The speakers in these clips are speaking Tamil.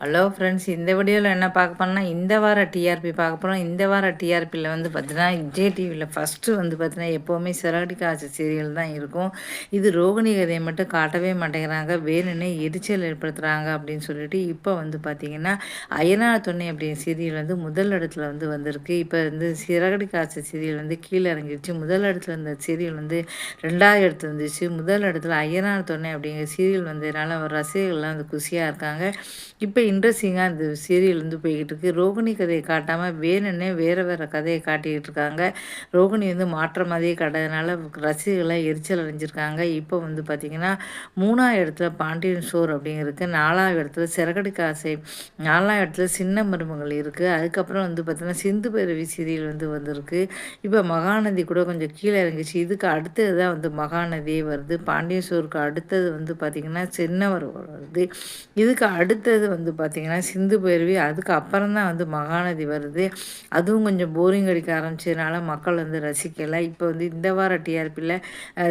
ஹலோ ஃப்ரெண்ட்ஸ் இந்த வீடியோவில் என்ன பார்க்க போனால் இந்த வார டிஆர்பி பார்க்க போகிறோம் இந்த வார டிஆர்பியில் வந்து பார்த்தீங்கன்னா விஜய் டிவியில் ஃபஸ்ட்டு வந்து பார்த்தீங்கன்னா எப்போவுமே சிறகடி காய்ச்சல் சீரியல் தான் இருக்கும். இது ரோகிணி கதையை மட்டும் காட்டவே மாட்டேங்கிறாங்க. வேணுன்னே எரிச்சல் ஏற்படுத்துகிறாங்க அப்படின்னு சொல்லிட்டு இப்போ வந்து பார்த்திங்கன்னா அயனா தொன்னை அப்படிங்கிற சீரியல் வந்து முதல் இடத்துல வந்து வந்திருக்கு. இப்போ வந்து சிறகடி காய்ச்சல் சீரியல் வந்து கீழே இறங்கிடுச்சு. முதல் இடத்துல இருந்த சீரியல் வந்து ரெண்டாவது இடத்துல வந்துச்சு முதல் இடத்துல அய்யனார் தொன்னை அப்படிங்கிற சீரியல் வந்ததுனால ரசிகர்கள்லாம் வந்து குஷியாக இருக்காங்க. இப்போ இன்ட்ரெஸ்டிங்காக இந்த சீரியல் வந்து போய்கிட்டு இருக்கு. ரோகிணி கதையை காட்டாமல் வேணுன்னே வேறு வேறு கதையை காட்டிக்கிட்டு இருக்காங்க. ரோகிணி வந்து மாற்ற மாதிரியே கிடையாதுனால ரசிகர்களாக எரிச்சல் அடைஞ்சிருக்காங்க. இப்போ வந்து பார்த்திங்கன்னா மூணாவது இடத்துல பாண்டியன் ஷோர் அப்படிங்கிறது நாலாவது இடத்துல சிறகடி காசை நாலாவது இடத்துல சின்ன மருமகள் இருக்குது அதுக்கப்புறம் வந்து பார்த்திங்கன்னா சிந்து பைரவி சீரியல் வந்து வந்திருக்கு. இப்போ மகாநதி கூட கொஞ்சம் கீழே இறங்கிச்சு. இதுக்கு அடுத்தது தான் வந்து மகாநதியே வருது. பாண்டியன் ஷோருக்கு அடுத்தது வந்து பார்த்திங்கன்னா சின்னவர் வருது. இதுக்கு அடுத்தது வந்து பார்த்திங்கன்னா சிந்து பைரவி அதுக்கு அப்புறம் தான் வந்து மகாநதி வருது. அதுவும் கொஞ்சம் போரிங் அடிக்க ஆரம்பிச்சதுனால மக்கள் வந்து ரசிக்கலை. இப்போ வந்து இந்த வார டிஆர்பியில்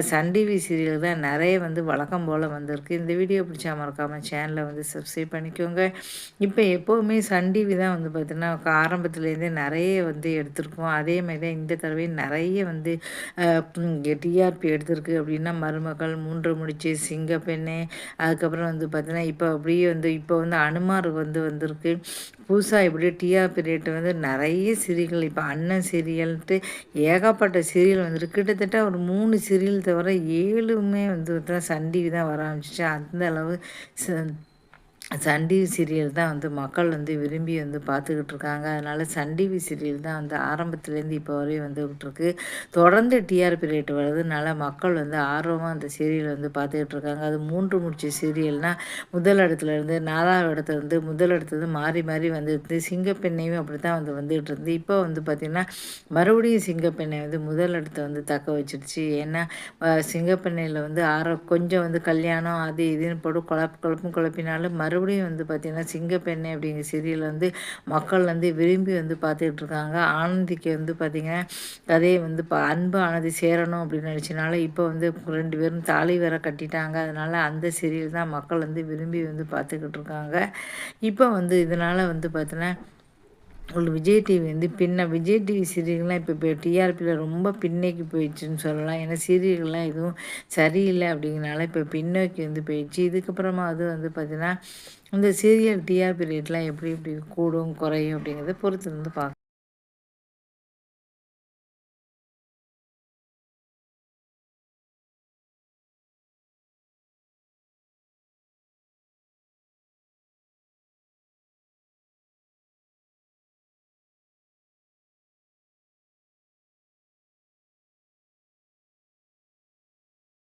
சன் டிவி சீரியல் தான் நிறைய வந்து வழக்கம் போல் வந்திருக்கு. இந்த வீடியோ பிடிச்சா மறக்காமல் சேனலை வந்து சப்ஸ்கிரைப் பண்ணிக்கோங்க. இப்போ எப்போவுமே சன் டிவி தான் வந்து பார்த்திங்கன்னா ஆரம்பத்துலேருந்தே நிறைய வந்து எடுத்திருக்கோம். அதே மாதிரி தான் இந்த தடவை நிறைய வந்து டிஆர்பி எடுத்திருக்கு. அப்படின்னா மருமகள் மூன்று முடிச்சு சிங்கப்பெண்ணு அதுக்கப்புறம் வந்து பார்த்திங்கன்னா இப்போ அப்படியே வந்து இப்போ வந்து அனுமார் வந்து வந்திருக்கு. புதுசாக இப்படி டிஆர்பி ரேட்டு வந்து நிறைய சீரியல் இப்போ அண்ணன் சீரியல்ட்டு ஏகப்பட்ட சீரியல் வந்துருக்கு. கிட்டத்தட்ட ஒரு மூணு சீரியல் தவிர ஏழுமே வந்து சன் டிவி தான் வர ஆரம்பிச்சிச்சு. அந்த அளவு சன் டிவி சீரியல் தான் வந்து மக்கள் வந்து விரும்பி வந்து பார்த்துக்கிட்டு இருக்காங்க. அதனால் சன் டிவி சீரியல் தான் வந்து ஆரம்பத்துலேருந்து இப்போ வரையும் வந்துக்கிட்டு இருக்கு தொடர்ந்து டிஆர்பி ரேட் வருதுனால மக்கள் வந்து ஆர்வமாக அந்த சீரியல் வந்து பார்த்துக்கிட்டு இருக்காங்க. அது மூன்று முடிச்ச சீரியல்னால் முதல் இடத்துல இருந்து நாலாவது இடத்துல இருந்து முதல் இடத்துலேருந்து மாறி மாறி வந்துருந்து சிங்கப்பெண்ணையும் அப்படி தான் வந்து வந்துகிட்டு இருந்து. இப்போ வந்து பார்த்திங்கன்னா மறுபடியும் சிங்கப்பெண்ணை வந்து முதல் இடத்த வந்து தக்க வச்சிருச்சு. ஏன்னா சிங்கப்பெண்ணையில் வந்து ஆர கொஞ்சம் வந்து கல்யாணம் அது இதுன்னு போட்டு குழப்பு குழப்பும் குழப்பினாலும் மறு மறுபடியும் வந்து பார்த்திங்கன்னா சிங்கப்பெண்ணை அப்படிங்கிற சீரியல் வந்து மக்கள் வந்து விரும்பி வந்து பார்த்துக்கிட்டு இருக்காங்க. ஆனந்திக்கு வந்து பார்த்திங்கன்னா கதையை வந்து இப்போ அன்பு ஆனந்தி சேரணும் அப்படின்னு நினச்சினால இப்போ வந்து ரெண்டு பேரும் தாலி வேற கட்டிட்டாங்க. அதனால் அந்த சீரியல் தான் மக்கள் வந்து விரும்பி வந்து பார்த்துக்கிட்டு இருக்காங்க. இப்போ வந்து இதனால் வந்து பார்த்தீங்கன்னா உங்களுக்கு விஜய் டிவி வந்து பின்ன விஜய் டிவி சீரியல்லாம் இப்போ இப்போ டிஆர்பியில் ரொம்ப பின்னோக்கி போயிடுச்சுன்னு சொல்லலாம். ஏன்னா சீரியல்லாம் எதுவும் சரியில்லை அப்படிங்கிறனால இப்போ பின்னோக்கி வந்து போயிடுச்சு. இதுக்கப்புறமா அது வந்து பார்த்திங்கன்னா இந்த சீரியல் டிஆர்பி ரேட்லாம் எப்படி எப்படி கூடும் குறையும் அப்படிங்கிறத பொறுத்து வந்து பார்க்க